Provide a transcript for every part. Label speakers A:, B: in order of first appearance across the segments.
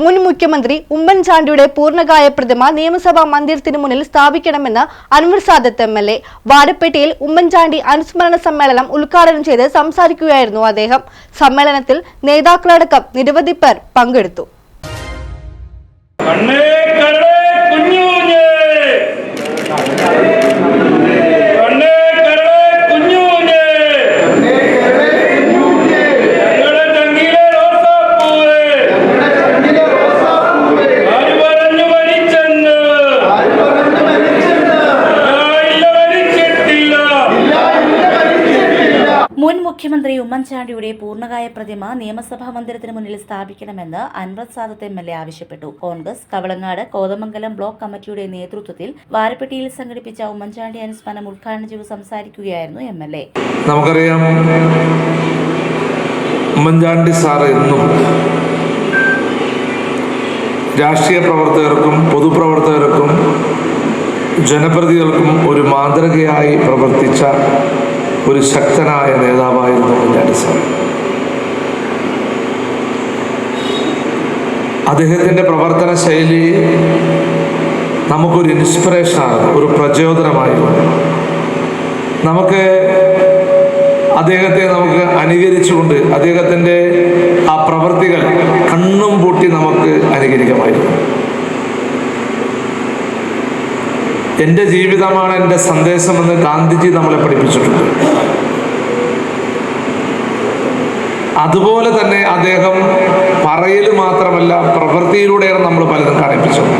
A: മുൻ മുഖ്യമന്ത്രി ഉമ്മൻചാണ്ടിയുടെ പൂർണകായ പ്രതിമ നിയമസഭാ മന്ദിരത്തിന് മുന്നിൽ സ്ഥാപിക്കണമെന്ന് Anwar Sadath M L A. വാരപ്പേട്ടയിൽ Oommen Chandy അനുസ്മരണ സമ്മേളനം ഉദ്ഘാടനം ചെയ്ത് സംസാരിക്കുകയായിരുന്നു അദ്ദേഹം. സമ്മേളനത്തിൽ നേതാക്കളടക്കം നിരവധി പേർ പങ്കെടുത്തു.
B: മുൻ മുഖ്യമന്ത്രി ഉമ്മൻചാണ്ടിയുടെ പൂർണകായ പ്രതിമ നിയമസഭാ മന്ദിരത്തിന് മുന്നിൽ സ്ഥാപിക്കണമെന്ന് Anwar Sadath M L A ആവശ്യപ്പെട്ടു. കോൺഗ്രസ് കവളങ്ങാട് കോതമംഗലം ബ്ലോക്ക് കമ്മിറ്റിയുടെ നേതൃത്വത്തിൽ വാരപ്പെട്ടിയിൽ സംഘടിപ്പിച്ച ഉമ്മൻചാണ്ടി അനുസ്മരണം ഉദ്ഘാടനം ചെയ്ത് സംസാരിക്കുകയായിരുന്നു എം എൽ എ.
C: നമുക്കറിയാം ഉമ്മൻചാണ്ടി സാർ എന്നും രാഷ്ട്രീയ പ്രവർത്തകർക്കും പൊതുപ്രവർത്തകർക്കും ജനപ്രതികൾക്കും ഒരു മാതൃകയായി പ്രവർത്തിച്ച ഒരു ശക്തനായ നേതാവായിരുന്നു കുഞ്ഞാണ്ടി സാർ അദ്ദേഹത്തിന്റെ പ്രവർത്തന ശൈലി നമുക്കൊരു ഇൻസ്പിറേഷനാണ് ഒരു പ്രചോദനമായിരുന്നു നമുക്ക് അദ്ദേഹത്തെ നമുക്ക് അനുകരിച്ചുകൊണ്ട് അദ്ദേഹത്തിന്റെ ആ പ്രവൃത്തികൾ കണ്ണും പൂട്ടി നമുക്ക് അനുകരിക്കാമായിരുന്നു. എന്റെ ജീവിതമാണ് എന്റെ സന്ദേശമെന്ന് ഗാന്ധിജി നമ്മളെ പഠിപ്പിച്ചിട്ടുണ്ട്. അതുപോലെ തന്നെ അദ്ദേഹം പറയൽ മാത്രമല്ല പ്രവൃത്തിയിലൂടെയാണ് നമ്മൾ പലതും കാണിപ്പിച്ചത്.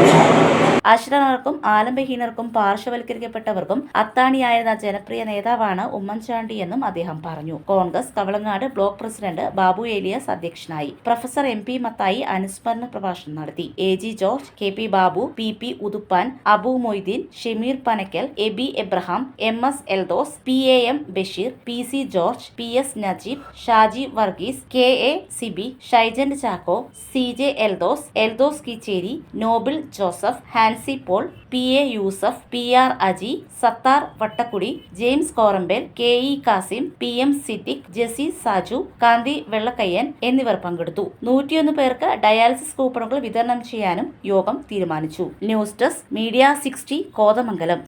B: അശ്രനർക്കും ആലംബഹീനർക്കും പാർശ്വവൽക്കരിക്കപ്പെട്ടവർക്കും അത്താണിയായിരുന്ന ജനപ്രിയ നേതാവാണ് ഉമ്മൻചാണ്ടി എന്നും അദ്ദേഹം പറഞ്ഞു. Congress Kavalangad block president Babu Elias അധ്യക്ഷനായി. പ്രൊഫസർ എം പി മത്തായി അനുസ്മരണ പ്രഭാഷണം നടത്തി. A G George K P Babu P P Uthuppan Abu Moideen Shameer Panakkal Eby Abraham M S Eldhose P A M Basheer P C George P S Najeeb Shaji Varghese K A Siby Shaijant Chacko C J Eldhose Eldhose Kicheri Noble Joseph Hansi Paul P A Yousuf P R Aji Sathar Vattakudy James Korampel K E Kasim P M Siddique Jessy Saju Kanthi Vellakkayyan എന്നിവർ പങ്കെടുത്തു. നൂറ്റിയൊന്ന് പേർക്ക് dialysis കൂപ്പണുകൾ വിതരണം ചെയ്യാനും യോഗം തീരുമാനിച്ചു. News desk media sixty Kothamangalam.